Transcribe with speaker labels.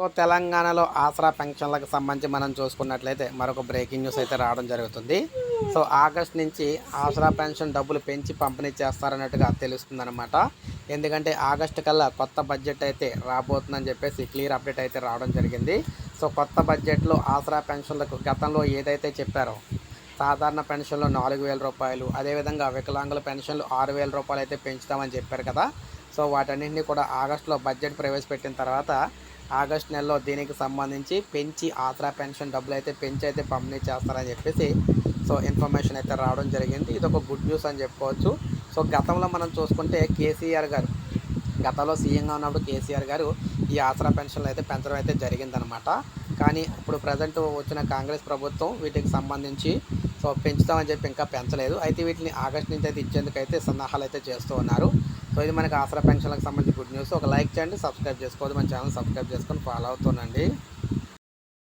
Speaker 1: So తెలంగాణలో ఆసరా పెన్షన్లకు సంబంధించి మనం చూసుకున్నట్లయితే మరొక బ్రేకింగ్ న్యూస్ అయితే రావడం జరుగుతుంది. సో ఆగస్ట్ నుంచి ఆసరా పెన్షన్ డబ్బులు పెంచి పంపిణీ చేస్తారన్నట్టుగా తెలుస్తుందన్నమాట. ఎందుకంటే ఆగస్టు కల్లా కొత్త బడ్జెట్ అయితే రాబోతుందని చెప్పేసి క్లియర్ అప్డేట్ అయితే రావడం జరిగింది. సో కొత్త బడ్జెట్లో ఆసరా పెన్షన్లకు గతంలో ఏదైతే చెప్పారో సాధారణ పెన్షన్లు నాలుగు వేల రూపాయలు అదేవిధంగా వికలాంగుల పెన్షన్లు ఆరు వేల రూపాయలు అయితే పెంచుతామని చెప్పారు కదా. సో వాటన్నింటినీ కూడా ఆగస్టులో బడ్జెట్ ప్రవేశపెట్టిన తర్వాత ఆగస్ట్ నెలలో దీనికి సంబంధించి పెంచి ఆసరా పెన్షన్ డబ్బులు అయితే పెంచి అయితే పంపిణీ చేస్తారని చెప్పేసి సో ఇన్ఫర్మేషన్ అయితే రావడం జరిగింది. ఇది ఒక గుడ్ న్యూస్ అని చెప్పుకోవచ్చు. సో గతంలో మనం చూసుకుంటే కేసీఆర్ గారు గతంలో సీఎంగా ఉన్నప్పుడు కేసీఆర్ గారు ఈ ఆసరా పెన్షన్లు అయితే పెంచడం అయితే జరిగిందనమాట కానీ ఇప్పుడు ప్రజెంట్ వచ్చిన కాంగ్రెస్ ప్రభుత్వం వీటికి సంబంధించి సో పెంచుతామని చెప్పి ఇంకా పెంచలేదు. అయితే వీటిని ఆగస్ట్ నుంచి అయితే ఇచ్చేందుకు అయితే సన్నాహాలు అయితే చేస్తూ ఉన్నారు. సో ఇది మనకి ఆసరా పెన్షన్లకు సంబంధించి గుడ్ న్యూస్. ఒక లైక్ చేయండి సబ్స్క్రైబ్ చేసుకోవద్దు. మన ఛానల్ సబ్స్క్రైబ్ చేసుకొని ఫాలో అవుతుండండి